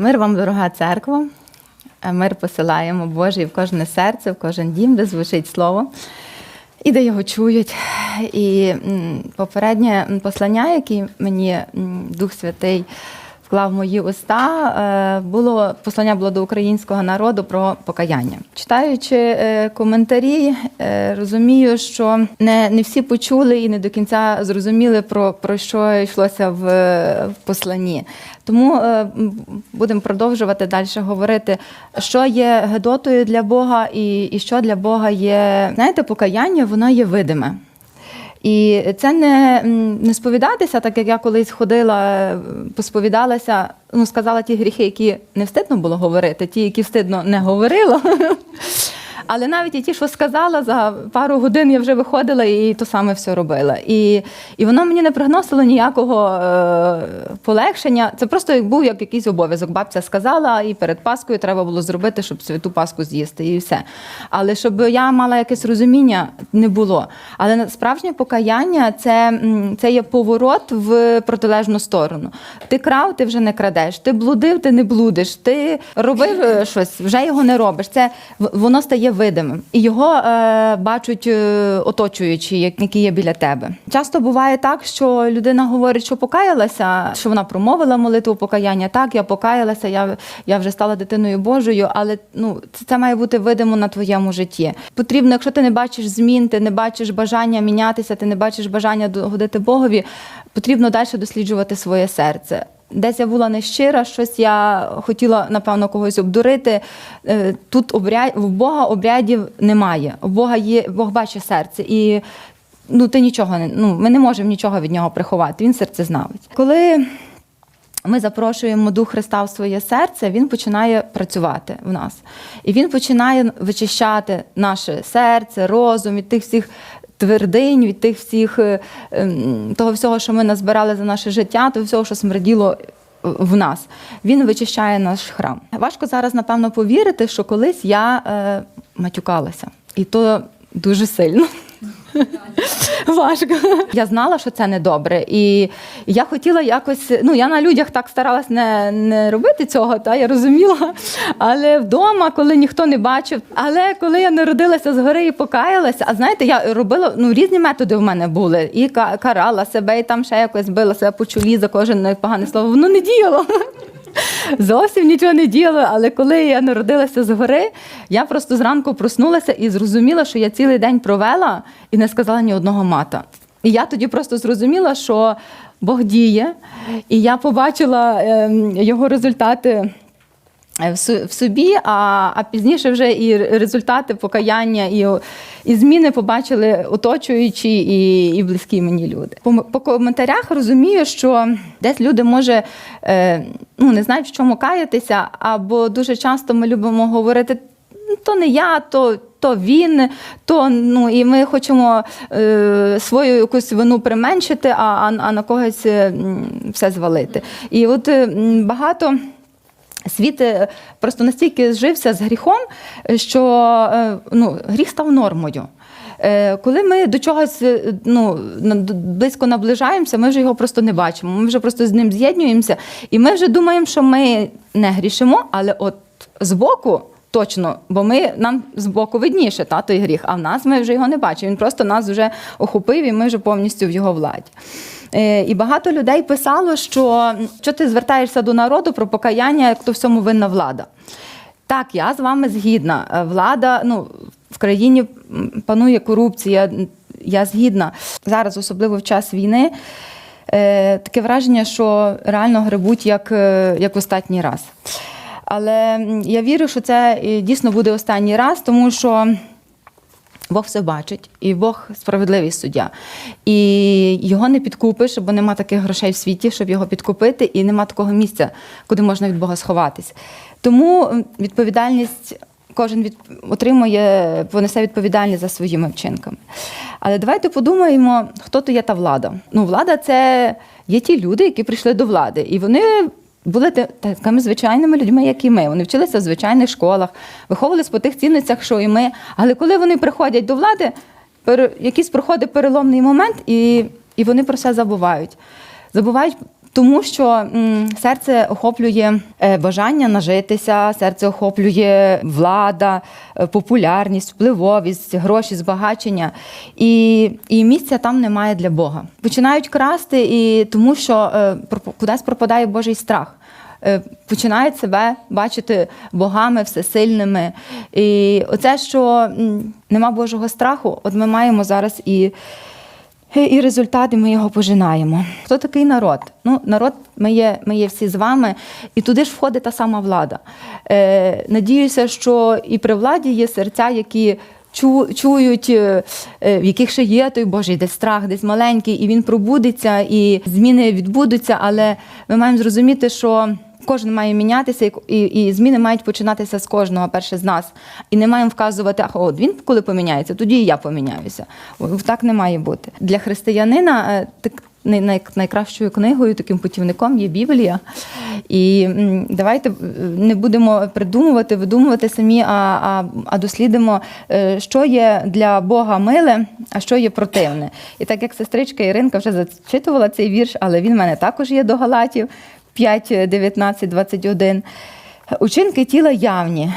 Мир вам, дорога церква. Е, Мир посилаємо Божий в кожне серце, в кожен дім, де звучить слово, і де його чують. І попереднє послання, яке мені Дух Святий вклав мої уста, е, було послання було до українського народу про покаяння. Читаючи е, коментарі, е, розумію, що не, не всі почули і не до кінця зрозуміли про, про що йшлося в, в посланні. Тому будемо продовжувати далі говорити, що є гедотою для Бога, і, і що для Бога є. Знаєте, покаяння воно є видиме. І це не, не сповідатися, так як я колись ходила, е, посповідалася, ну сказала ті гріхи, які не встидно було говорити, ті, які встидно не говорила. Але навіть і ті, що сказала, за пару годин я вже виходила і то саме все робила. І, і воно мені не приносило ніякого е, полегшення. Це просто був як якийсь обов'язок. Бабця сказала, і перед Паскою треба було зробити, щоб святу Паску з'їсти, і все. Але щоб я мала якесь розуміння, не було. Але справжнє покаяння це, це є поворот в протилежну сторону. Ти крав, ти вже не крадеш, ти блудив, ти не блудиш, ти робив е, щось, вже його не робиш. Це воно стає видимим. І його е, бачать е, оточуючі, які є біля тебе. Часто буває так, що людина говорить, що покаялася, що вона промовила молитву покаяння. Так, я покаялася, я, я вже стала дитиною Божою, але ну це, це має бути видимо на твоєму житті. Потрібно, якщо ти не бачиш змін, ти не бачиш бажання мінятися, ти не бачиш бажання догодити Богові, потрібно далі досліджувати своє серце. Десь я була нещира, щось я хотіла, напевно, когось обдурити. Е, Тут обряд, в Бога обрядів немає. У Бога є, Бог бачить серце. І ну, ти нічого не ну, ми не можемо нічого від нього приховати. Він серцезнавець. Коли ми запрошуємо Дух Христа в своє серце, він починає працювати в нас. І він починає вичищати наше серце, розум від тих всіх твердинь, від тих всіх е, ем, того всього, що ми назбирали за наше життя, того всього, що смерділо в нас. Він вичищає наш храм. Важко зараз, напевно, повірити, що колись я е, матюкалася. І то дуже сильно. Важко. Я знала, що це не добре. І я хотіла якось, ну я на людях так старалась не, не робити цього, та я розуміла. Але вдома, коли ніхто не бачив, але коли я народилася згори і покаялася, а знаєте, я робила ну різні методи в мене були. І ка- карала себе, і там ще якось била себе по чолі за кожне погане слово. Воно не діяло. Зовсім нічого не діяло, але коли я народилася згори, я просто зранку проснулася і зрозуміла, що я цілий день провела і не сказала ні одного мата. І я тоді просто зрозуміла, що Бог діє, і я побачила ем, його результати. Е, В собі, а, а пізніше вже і результати покаяння, і, і зміни побачили оточуючі і, і близькі мені люди. По, по коментарях розумію, що десь люди може е, ну, не знають, в чому каятися, або дуже часто ми любимо говорити. «Ну, То не я, то, то він, то ну і ми хочемо е, свою якусь вину применшити, а, а, а на когось е, все звалити. І от е, багато. Світ е, просто настільки зжився з гріхом, що е, ну, гріх став нормою. Е, Коли ми до чогось ну, близько наближаємося, ми вже його просто не бачимо. Ми вже просто з ним з'єднуємося, і ми вже думаємо, що ми не грішимо, але от збоку. Точно, бо ми нам збоку видніше та той гріх, а в нас ми вже його не бачимо. Він просто нас вже охопив, і ми вже повністю в його владі. Е, І багато людей писало, що що ти звертаєшся до народу про покаяння, як то всьому винна влада. Так, я з вами згідна. Е, Влада, ну, в країні панує корупція, я згідна. Зараз, особливо в час війни, е, таке враження, що реально гребуть як, як останній раз. Але я вірю, що це дійсно буде останній раз, тому що. Бог все бачить, і Бог справедливий суддя. І його не підкупиш, бо нема таких грошей в світі, щоб його підкупити, і нема такого місця, куди можна від Бога сховатись. Тому відповідальність кожен від... отримує, понесе відповідальність за своїми вчинками. Але давайте подумаємо, хто то є та влада. Ну, влада це є ті люди, які прийшли до влади, і вони були такими звичайними людьми, як і ми. Вони вчилися в звичайних школах, виховувалися по тих цінностях, що і ми. Але коли вони приходять до влади, якийсь проходить переломний момент, і, і вони про це забувають. Забувають Тому що серце охоплює е, бажання нажитися, серце охоплює влада, е, популярність, впливовість, гроші, збагачення. І, і місця там немає для Бога. Починають красти, і тому що е, кудись пропадає Божий страх. Починають себе бачити богами всесильними. І оце, що нема Божого страху, от ми маємо зараз і. І результати ми його пожинаємо. Хто такий народ? Ну, народ ми є, ми є всі з вами, і туди ж входить та сама влада. Е, надіюся, що і при владі є серця, які чують, е, е, в яких ще є той Божий десь страх, десь маленький, і він пробудеться, і зміни відбудуться, але ми маємо зрозуміти, що. Кожен має мінятися, і, і, зміни мають починатися з кожного, перше з нас. І не маємо вказувати, а от він коли поміняється, тоді і я поміняюся. Так не має бути. Для християнина е, так, най- най- найкращою книгою, таким путівником є Біблія. І давайте е, не будемо придумувати, видумувати самі, а, а, а дослідимо, е, що є для Бога миле, а що є противне. І так як сестричка Іринка вже зачитувала цей вірш, але він в мене також є до Галатів 5, 19, 21. Учинки тіла явні.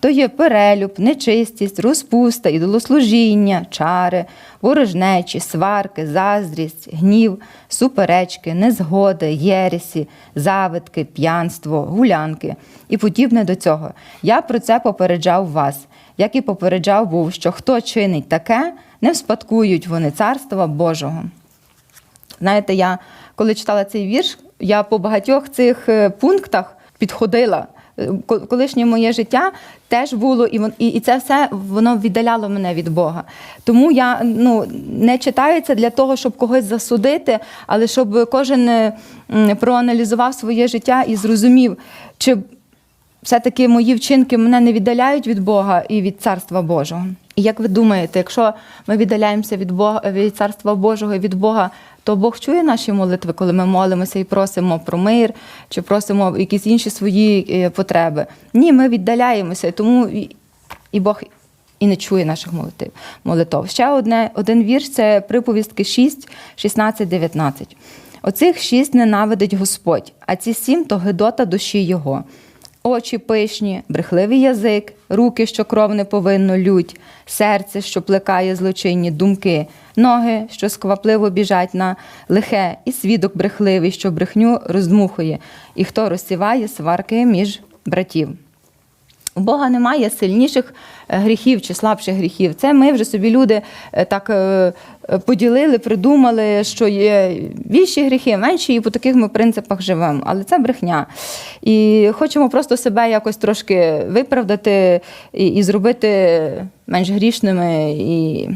То є перелюб, нечистість, розпуста, ідолослужіння, чари, ворожнечі, сварки, заздрість, гнів, суперечки, незгоди, єресі, завитки, п'янство, гулянки і подібне до цього. Я про це попереджав вас, як і попереджав був, що хто чинить таке, не вспадкують вони царства Божого. Знаєте, я коли читала цей вірш, я по багатьох цих е, пунктах підходила. Е, Колишнє моє життя теж було, і, і, і це все воно віддаляло мене від Бога. Тому я ну, не читаю це для того, щоб когось засудити, але щоб кожен е, проаналізував своє життя і зрозумів, чи все-таки мої вчинки мене не віддаляють від Бога і від Царства Божого. І як ви думаєте, якщо ми віддаляємося від Бога від Царства Божого і від Бога, то Бог чує наші молитви, коли ми молимося і просимо про мир чи просимо якісь інші свої е, потреби? Ні, ми віддаляємося, тому і- Бог і не чує наших молитв. молитов. Ще одне, один вірш це приповістки 6, 16, 19. Оцих шість ненавидить Господь, а ці сім то гидота душі його. Очі пишні, брехливий язик, руки, що кров не повинно лють, серце, що плекає злочинні думки, ноги, що сквапливо біжать на лихе, і свідок брехливий, що брехню роздмухує, і хто розсіває сварки між братів. У Бога немає сильніших е, гріхів чи слабших гріхів. Це ми вже собі люди е, так е, поділили, придумали, що є більші гріхи, менші, і по таких ми принципах живемо. Але це брехня. І хочемо просто себе якось трошки виправдати і, і зробити менш грішними, і,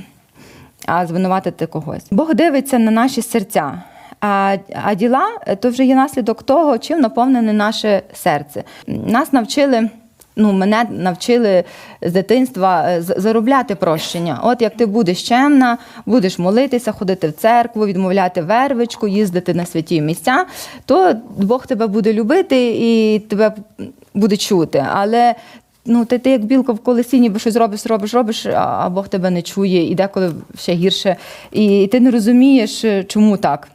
а звинуватити когось. Бог дивиться на наші серця. А, а діла то вже є наслідок того, чим наповнене наше серце. Нас навчили. Ну, мене навчили з дитинства е, заробляти прощення. От як ти будеш чемна, будеш молитися, ходити в церкву, відмовляти вервичку, їздити на святі місця, то Бог тебе буде любити і тебе буде чути. Але ну, ти, ти як білка в колесі, ніби щось робиш, робиш, робиш, а а Бог тебе не чує, і деколи ще гірше. І ти не розумієш, е, чому так.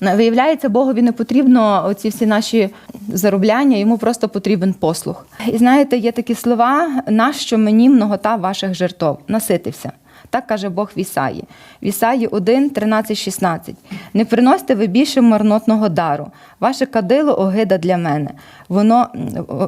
Виявляється, Богові не потрібно оці всі наші заробляння, йому просто потрібен послух. І знаєте, є такі слова: нащо мені многота ваших жертов? Наситився. Так каже Бог в Ісаї. В Ісаї 1, 13, 16. Не приносьте ви більше марнотного дару. Ваше кадило огида для мене. Воно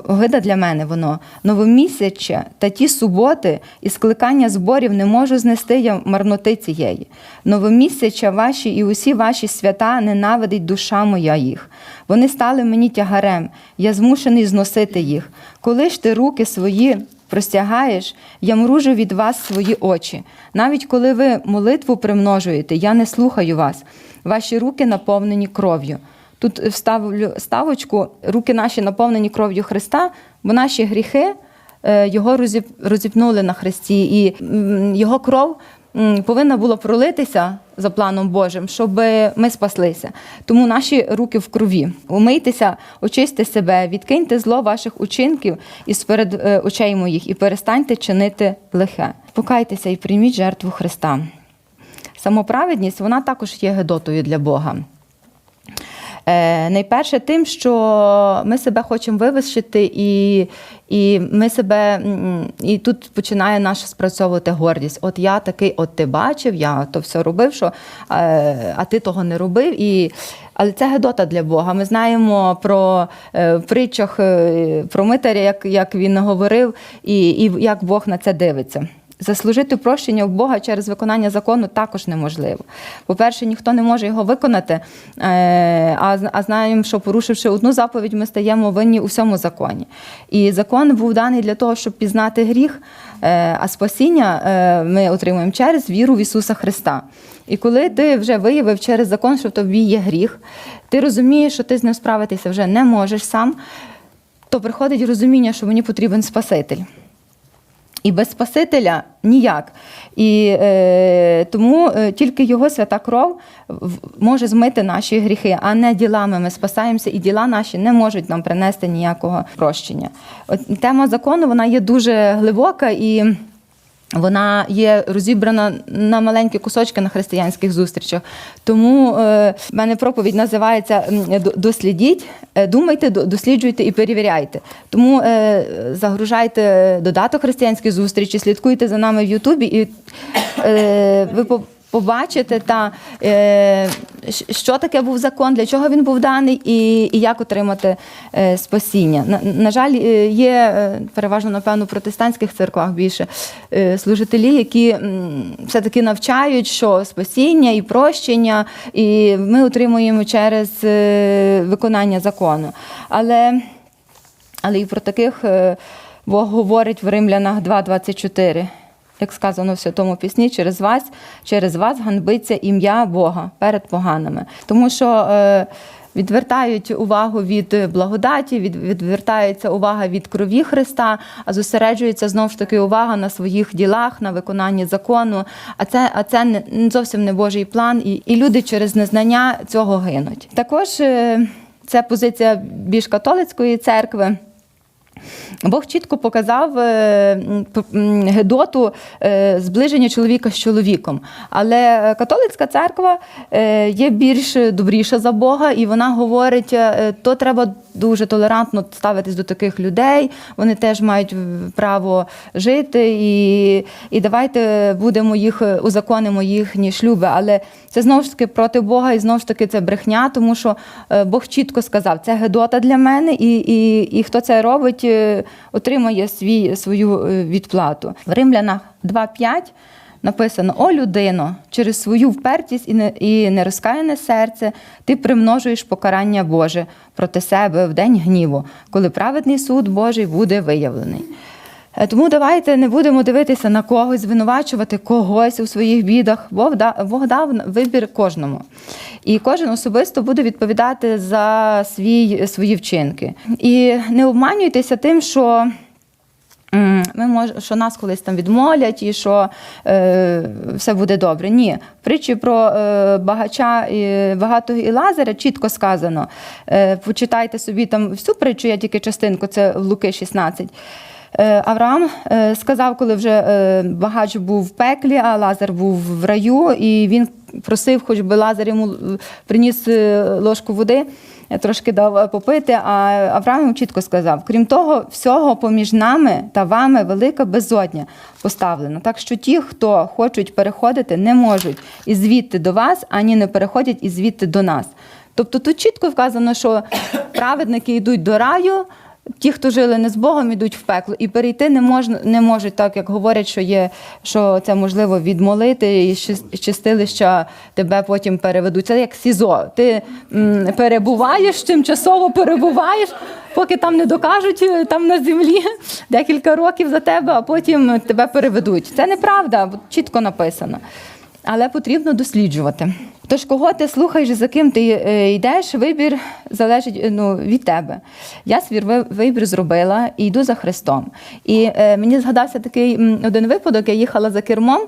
огида для мене воно. Новомісяча та ті суботи і скликання зборів не можу знести я марноти цієї. Новомісяча ваші і усі ваші свята ненавидить душа моя їх. Вони стали мені тягарем, я змушений зносити їх. Коли ж ти руки свої простягаєш, я мружу від вас свої очі. Навіть коли ви молитву примножуєте, я не слухаю вас. Ваші руки наповнені кров'ю. Тут вставлю ставочку, руки наші наповнені кров'ю Христа, бо наші гріхи е, його розіп- розіпнули на хресті, і його кров повинна була пролитися за планом Божим, щоб ми спаслися. Тому наші руки в крові. Умийтеся, очисти себе, відкиньте зло ваших учинків із перед е, очей моїх і перестаньте чинити лихе. Покайтеся і прийміть жертву Христа. Самоправедність вона також є гедотою для Бога. Е, найперше, тим, що ми себе хочемо вивищити, і, і ми себе і тут починає наша спрацьовувати гордість. От я такий, от ти бачив, я то все робив, що, е, а ти того не робив. І, але це гедота для Бога. Ми знаємо про е, в притчах про митаря, як, як він говорив, і, і як Бог на це дивиться. Заслужити прощення у Бога через виконання закону також неможливо. По-перше, ніхто не може його виконати, е, а, знаємо, що порушивши одну заповідь, ми стаємо винні у всьому законі. І закон був даний для того, щоб пізнати гріх, е, а спасіння е, ми отримуємо через віру в Ісуса Христа. І коли ти вже виявив через закон, що в тобі є гріх, ти розумієш, що ти з ним справитися вже не можеш сам, то приходить розуміння, що мені потрібен Спаситель. І без Спасителя ніяк. І е, тому е, тільки його свята кров може змити наші гріхи, а не ділами ми спасаємося, і діла наші не можуть нам принести ніякого прощення. От тема закону вона є дуже глибока і. Вона є розібрана на маленькі кусочки на християнських зустрічах. Тому е, в мене проповідь називається Дослідіть, е, думайте, досліджуйте і перевіряйте. Тому е, загружайте додаток християнських зустрічі, слідкуйте за нами в Ютубі, і ви по- побачите, та, е, що таке був закон, для чого він був даний і, і як отримати е, спасіння. На, на жаль, е, є е, переважно, напевно, в протестантських церквах більше е, служителі, які м, все-таки навчають, що спасіння і прощення, і ми отримуємо через е, виконання закону. Але але і про таких е, Бог говорить в Римлянах 2.24. Як сказано в святому пісні, через вас, через вас ганбиться ім'я Бога перед поганими. Тому що е, відвертають увагу від благодаті, від, відвертається увага від крові Христа, а зосереджується знову ж таки увага на своїх ділах, на виконанні закону. А це, а це не, зовсім не Божий план, і, і люди через незнання цього гинуть. Також е, це позиція більш католицької церкви. Бог чітко показав е, Гедоту е, зближення чоловіка з чоловіком. Але е, католицька церква є більш добріша за Бога, і вона говорить, то треба дуже толерантно ставитись до таких людей. Вони теж мають право жити, і, і давайте будемо їх узаконимо їхні шлюби. Але це знову ж таки проти Бога, і знову ж таки це брехня, тому що е, Бог чітко сказав, це Гедота для мене, і, і, і хто це робить, е, отримає свій, свою е, відплату. В Римлянах 2.5 написано: О, людино, через свою впертість і, не, і нерозкаяне серце ти примножуєш покарання Боже проти себе в день гніву, коли праведний суд Божий буде виявлений. Е, Тому давайте не будемо дивитися на когось, звинувачувати когось у своїх бідах. Бог дав, Бог дав вибір кожному. І кожен особисто буде відповідати за свій, свої вчинки. І не обманюйтеся тим, що. Ми мож, що нас колись там відмолять і що е, все буде добре. Ні, в притчі про е, багача і багатого і Лазаря чітко сказано. Е, почитайте собі там всю притчу, я тільки частинку, це в Луки 16. Е, Авраам е, сказав, коли вже е, багач був в пеклі, а Лазар був в раю, і він просив, хоч би Лазар йому е, приніс ложку води, трошки дав е, попити. А Авраам чітко сказав: крім того, всього поміж нами та вами велика безодня поставлена. Так що ті, хто хочуть переходити, не можуть і звідти до вас, ані не переходять і звідти до нас. Тобто тут чітко вказано, що праведники йдуть до раю. Ті, хто жили не з Богом, ідуть в пекло, і перейти не можна, не можуть, так як говорять, що є, що це можливо відмолити, і з чистилища тебе потім переведуть. Це як СІЗО. Ти м, перебуваєш, тимчасово перебуваєш, поки там не докажуть е, там на землі декілька років за тебе, а потім тебе переведуть. Це неправда, чітко написано. Але потрібно досліджувати. Тож, кого ти слухаєш, за ким ти е, йдеш, вибір залежить е, ну, від тебе. Я свій вибір зробила і йду за Христом. І е, мені згадався такий один випадок, я їхала за кермом,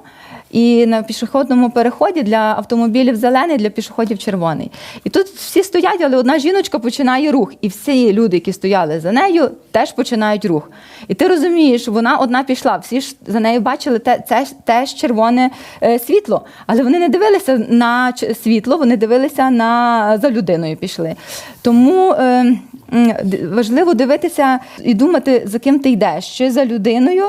і на пішохідному переході для автомобілів зелений, для пішоходів червоний. І тут всі стоять, але одна жіночка починає рух. І всі люди, які стояли за нею, теж починають рух. І ти розумієш, вона одна пішла. Всі ж за нею бачили те, це теж червоне е, світло. Але вони не дивилися на світло, вони дивилися на за людиною пішли. Тому е, важливо дивитися і думати, за ким ти йдеш, чи за людиною,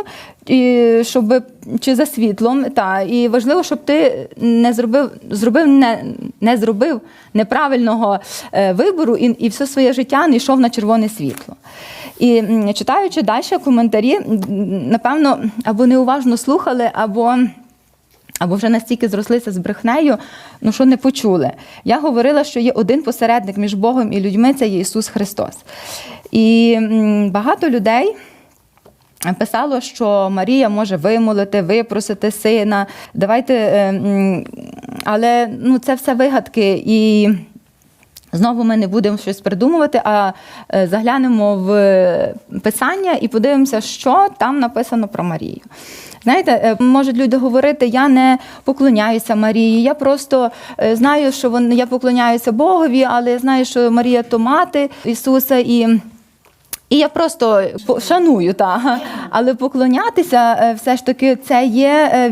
і щоб чи за світлом. Та і важливо, щоб ти не зробив, зробив не, не зробив неправильного е, вибору і, і все своє життя не йшов на червоне світло. І читаючи далі коментарі, напевно, або неуважно слухали, або. Або вже настільки зрослися з брехнею, ну що не почули. Я говорила, що є один посередник між Богом і людьми це є Ісус Христос. І багато людей писало, що Марія може вимолити, випросити сина. Давайте, е, але ну, це все вигадки. І Знову ми не будемо щось придумувати, а е, заглянемо в писання і подивимося, що там написано про Марію. Знаєте, е, можуть люди говорити, я не поклоняюся Марії, я просто е, знаю, що вон, я поклоняюся Богові, але я знаю, що Марія то мати Ісуса і. І я просто шаную, та. але поклонятися е, все ж таки це є е,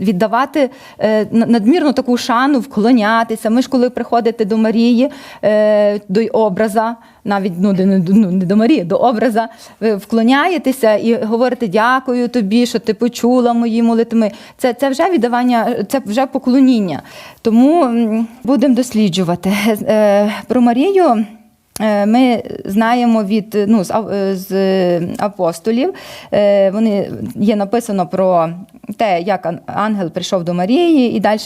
віддавати е, надмірну таку шану, вклонятися. Ми ж коли приходите до Марії, до образа, навіть ну, ну, не до Марії, до образа, ви вклоняєтеся і говорите дякую тобі, що ти почула мої молитви. Це, це вже віддавання, це вже поклоніння. Тому будемо досліджувати. Про Марію. Е, Ми знаємо від ну, з, е, апостолів. е, Вони є написано про те, як ангел прийшов до Марії, і далі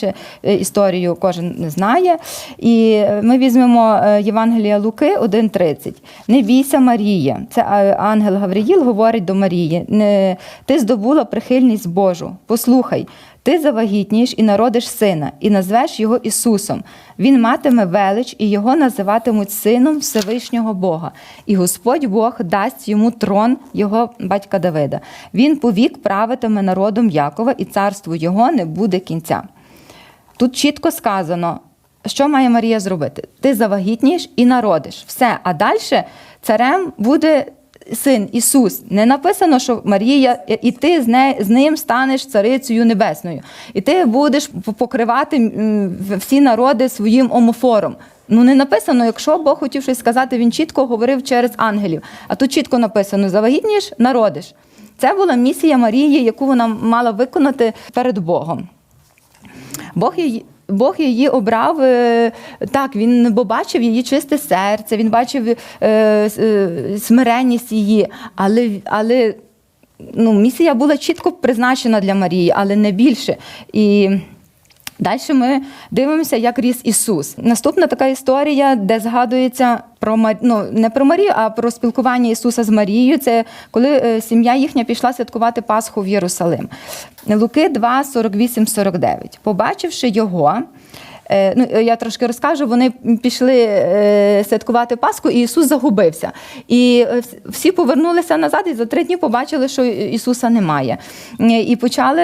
історію кожен знає. І ми візьмемо Євангелія Луки 1.30. Не бійся, Марія. Це ангел Гавриїл говорить до Марії. «Не- Ти здобула прихильність Божу. Послухай. Ти завагітнієш і народиш сина, і назвеш його Ісусом. Він матиме велич, і його називатимуть сином Всевишнього Бога. І Господь Бог дасть йому трон його батька Давида. Він повік правитиме народом Якова, і царству його не буде кінця. Тут чітко сказано, що має Марія зробити. Ти завагітнієш і народиш. Все. А далі царем буде син Ісус. Не написано, що Марія, і ти з, не, з ним станеш царицею небесною. І ти будеш покривати всі народи своїм омофором. Ну, не написано, якщо Бог хотів щось сказати, він чітко говорив через ангелів. А тут чітко написано: завагітнієш, народиш. Це була місія Марії, яку вона мала виконати перед Богом. Бог її. Бог її обрав е, так, він бо бачив її чисте серце, він бачив е, е, смиренність її, але, але ну, місія була чітко призначена для Марії, але не більше. І Далі ми дивимося, як ріс Ісус. Наступна така історія, де згадується про ну, не про Марію, а про спілкування Ісуса з Марією. Це коли е, сім'я їхня пішла святкувати Пасху в Єрусалим. Луки 2, 48, 49. Побачивши його. Е, Ну, я трошки розкажу. Вони пішли е, святкувати Пасху, і Ісус загубився. І е, всі повернулися назад, і за три дні побачили, що Ісуса немає. Е, І почали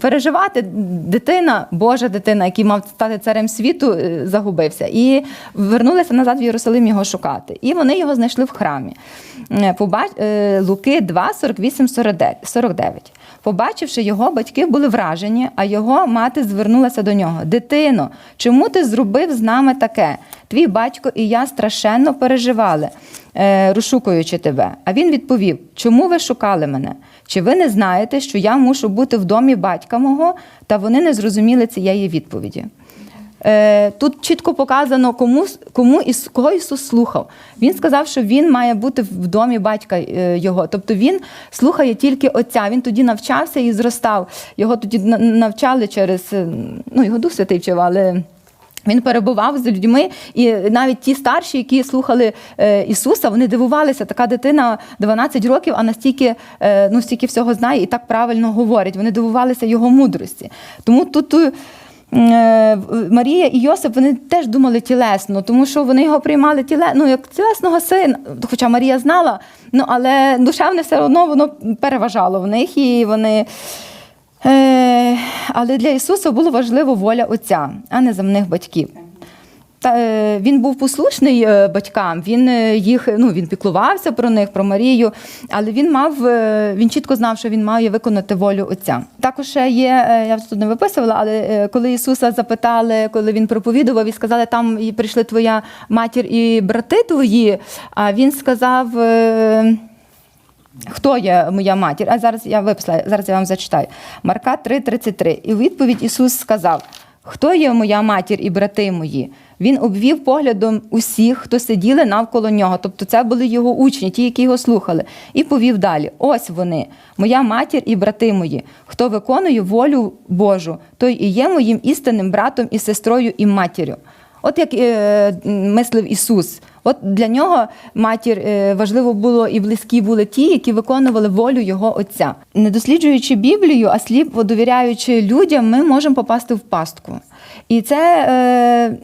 переживати. Дитина, Божа дитина, який мав стати царем світу, е, загубився. І вернулися назад в Єрусалим його шукати. І вони його знайшли в храмі. Е, е, Луки 2, 48, 49. Побачивши його, батьки були вражені, а його мати звернулася до нього: Дитино, чому ти зробив з нами таке? Твій батько і я страшенно переживали, е, розшукуючи тебе. А він відповів: Чому ви шукали мене? Чи ви не знаєте, що я мушу бути в домі батька мого? Та вони не зрозуміли цієї відповіді. Е, Тут чітко показано, кому, кому Іс- кого Ісус слухав. Він сказав, що він має бути в домі батька е, його. Тобто він слухає тільки Отця. Він тоді навчався і зростав. Його тоді навчали через е, ну, його Дух Святий вчив, але. Він перебував з людьми, і навіть ті старші, які слухали Ісуса, вони дивувалися. Така дитина 12 років, а настільки ну, стільки всього знає і так правильно говорить. Вони дивувалися його мудрості. Тому тут Марія і Йосип вони теж думали тілесно, тому що вони його приймали тіле, ну, як тілесного сина. Хоча Марія знала, ну, але душевне все одно воно переважало в них, і вони. Е, але для Ісуса було важливо воля Отця, а не земних батьків. Та, е, він був послушний е, батькам, він е, їх ну він піклувався про них, про Марію, але він мав він чітко знав, що він має виконати волю Отця. Також ще є, я тут не виписувала, але коли Ісуса запитали, коли він проповідував і сказали, там і прийшли твоя матір і брати твої, а він сказав. Хто є моя матір? А зараз я виписала, зараз я вам зачитаю. Марка 3,33. І у відповідь Ісус сказав: Хто є моя матір і брати мої? Він обвів поглядом усіх, хто сиділи навколо нього. Тобто це були його учні, ті, які його слухали, і повів далі: Ось вони, моя матір і брати мої. Хто виконує волю Божу, той і є моїм істинним братом і сестрою і матір'ю. От як е, мислив Ісус. От для нього матір е, важливо було і близькі були ті, які виконували волю його отця. Не досліджуючи Біблію, а сліпо довіряючи людям, ми можемо попасти в пастку. І це, е,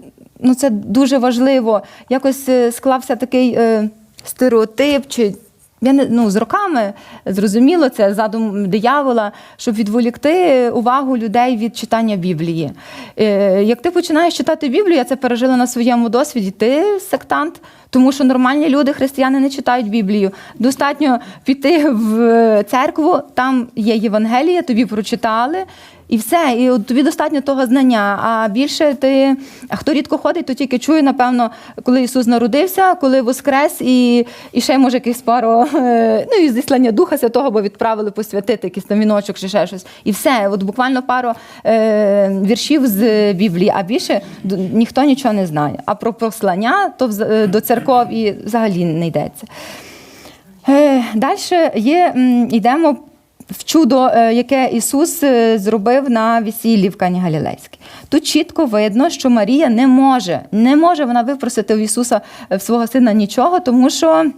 ну, це дуже важливо. Якось е, склався такий е, стереотип чи я не ну з роками зрозуміло це задум диявола, щоб відволікти увагу людей від читання Біблії. Е, як ти починаєш читати Біблію, я це пережила на своєму досвіді. Ти сектант, тому що нормальні люди, християни, не читають Біблію. Достатньо піти в церкву, там є Євангелія, тобі прочитали. І все, і от тобі достатньо того знання. А більше ти, хто рідко ходить, то тільки чує, напевно, коли Ісус народився, коли воскрес, і, і ще може якийсь пару, е, ну і зіслання Духа Святого, бо відправили посвятити якийсь там віночок чи ще щось. І все, от буквально пару е, віршів з Біблії, а більше ніхто нічого не знає. А про послання то е, до церков і взагалі не йдеться. Е, Далі є, йдемо в чудо, е, яке Ісус е, зробив на весіллі в Кані Галілейській. Тут чітко видно, що Марія не може, не може вона випросити в Ісуса е, в свого сина нічого, тому що.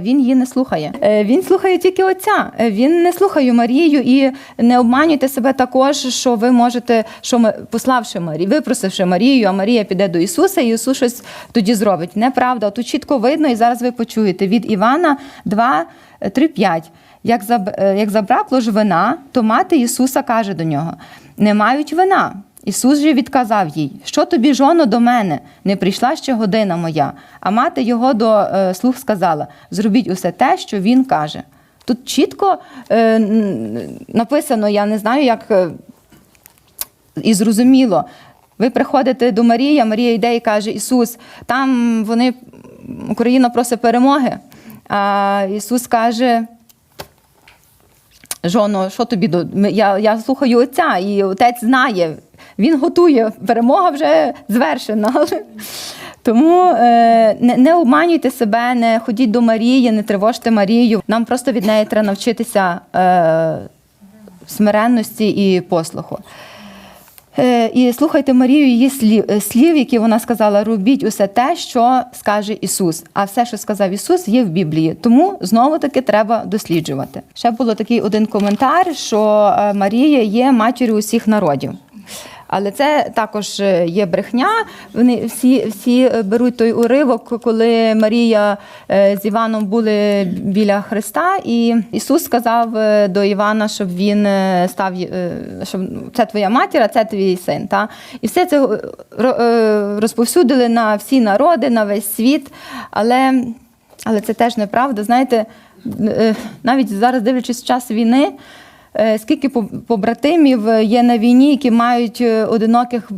Він її не слухає. Він слухає тільки отця. Він не слухає Марію і не обманюйте себе також, що ви можете, що пославши Марію, випросивши Марію, а Марія піде до Ісуса, і Ісус щось тоді зробить. Неправда. Тут чітко видно, і зараз ви почуєте від Івана 2, 3, 5. Як, е, як забракло ж вина, то мати Ісуса каже до нього: не мають вина. Ісус же відказав їй: Що тобі, жоно, до мене? Не прийшла ще година моя. А мати його до е, слуг сказала: Зробіть усе те, що він каже. Тут чітко е, написано, я не знаю, як е, і зрозуміло. Ви приходите до Марії, Марія йде і каже: Ісус, там вони Україна просить перемоги. А Ісус каже. Жоно, що тобі до я, я слухаю отця, і отець знає, він готує. Перемога вже звершена. Тому е, не, не обманюйте себе, не ходіть до Марії, не тривожте Марію. Нам просто від неї треба навчитися е, смиренності і послуху. Е, І слухайте Марію її слів, е, слів, які вона сказала: робіть усе те, що скаже Ісус. А все, що сказав Ісус, є в Біблії. Тому знову таки треба досліджувати. Ще було такий один коментар, що е, Марія є матір'ю усіх народів. Але це також е, є брехня. Вони всі, всі е, беруть той уривок, коли Марія е, з Іваном були біля Христа, і Ісус сказав до Івана, щоб він став щоб це твоя матір, а це твій син. Та? І все це ро- розповсюдили на всі народи, на весь світ. Але, але це теж неправда. Знаєте, навіть зараз дивлячись в час війни. Е, Скільки по- побратимів є на війні, які мають е, одиноких,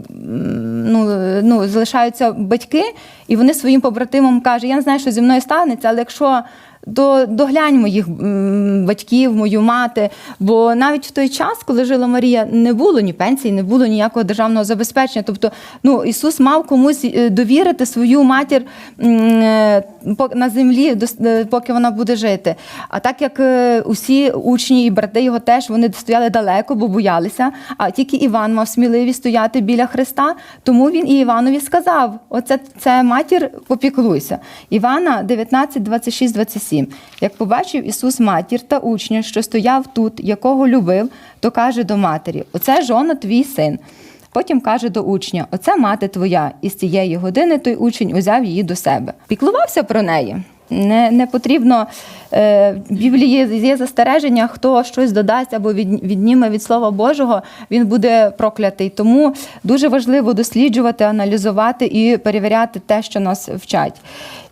ну, е, ну, залишаються батьки, і вони своїм побратимам кажуть, я не знаю, що зі мною станеться, але якщо до, доглянь моїх батьків, мою мати. Бо навіть в той час, коли жила Марія, не було ні пенсії, не було ніякого державного забезпечення. Тобто, ну, Ісус мав комусь е, довірити свою матір е, на землі, е, поки вона буде жити. А так як усі учні і брати його теж вони стояли далеко, бо боялися. А тільки Іван мав сміливість стояти біля Христа, тому він і Іванові сказав: Оце це матір, попіклуйся. Івана 19, 26, 27. Як побачив Ісус матір та учня, що стояв тут, якого любив, то каже до матері: Оце жона твій син. Потім каже до учня: Оце мати твоя. І з цієї години той учень узяв її до себе. Піклувався про неї. Не, не потрібно. Е, в Біблії є, застереження, хто щось додасть або від, відніме від Слова Божого, він буде проклятий. Тому дуже важливо досліджувати, аналізувати і перевіряти те, що нас вчать.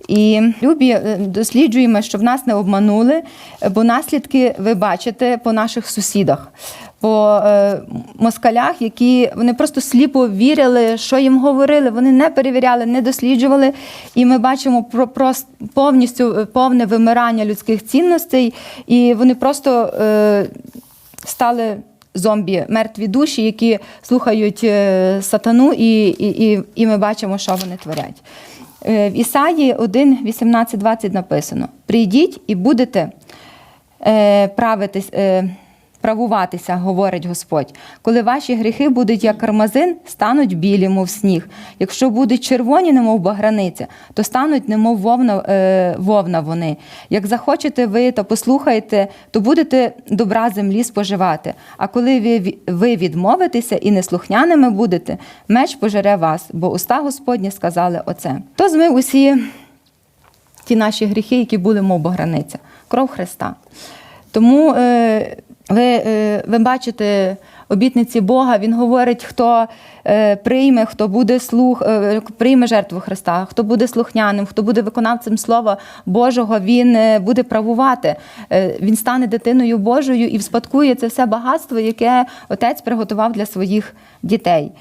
І любі е, досліджуємо, щоб нас не обманули, бо наслідки ви бачите по наших сусідах. По е, москалях, які вони просто сліпо вірили, що їм говорили, вони не перевіряли, не досліджували. І ми бачимо про, про повністю е, повне вимирання людських цінностей, і вони просто е, стали зомбі, мертві душі, які слухають е, сатану, і, і, і, ми бачимо, що вони творять. Е, В Ісаї 1, 18, 20 написано: Прийдіть і будете правитись. Правуватися, говорить Господь, коли ваші гріхи будуть як кармазин, стануть білі, мов сніг. Якщо будуть червоні, немов баграниця, то стануть немов вовна, е, вовна вони. Як захочете ви та послухаєте, то будете добра землі споживати. А коли ви, ви відмовитеся і неслухняними будете, меч пожере вас, бо уста Господні сказали оце. То змив усі ті наші гріхи, які були, мов баграниця, кров Христа. Тому е, ви, е, ви бачите обітниці Бога, Він говорить, хто е, прийме, хто буде слух, е, прийме жертву Христа, хто буде слухняним, хто буде виконавцем Слова Божого, він буде правувати. Він стане дитиною Божою і вспадкує це все багатство, яке Отець приготував для своїх дітей.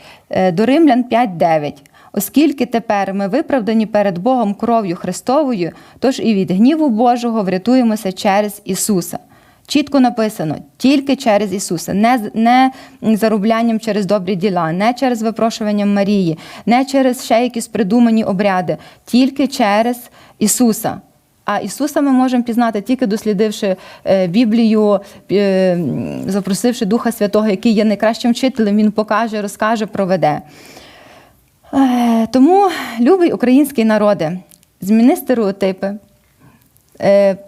До Римлян 5.9. Оскільки тепер ми виправдані перед Богом кров'ю Христовою, тож і від гніву Божого врятуємося через Ісуса. Чітко написано, тільки через Ісуса, не, не зароблянням через добрі діла, не через випрошуванням Марії, не через ще якісь придумані обряди, тільки через Ісуса. А Ісуса ми можемо пізнати тільки дослідивши е, Біблію, е, запросивши Духа Святого, який є найкращим вчителем, Він покаже, розкаже, проведе. Е, Тому, любий український народе, зміни стереотипи,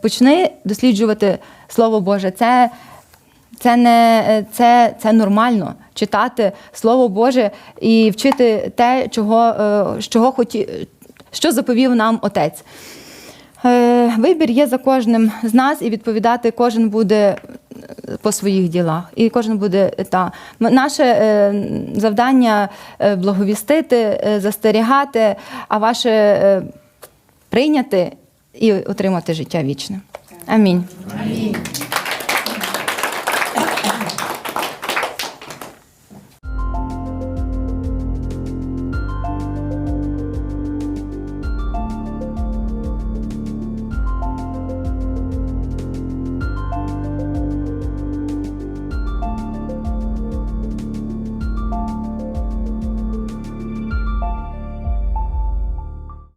почни досліджувати Слово Боже. Це, це, не, е, це, це нормально читати Слово Боже і вчити те, чого, е, чого хоті, що заповів нам Отець. Е, Вибір є за кожним з нас, і відповідати кожен буде по своїх ділах. І кожен буде та наше е, завдання е, благовістити, е, застерігати, а ваше е, прийняти і отримати життя вічне. Амінь. Амінь.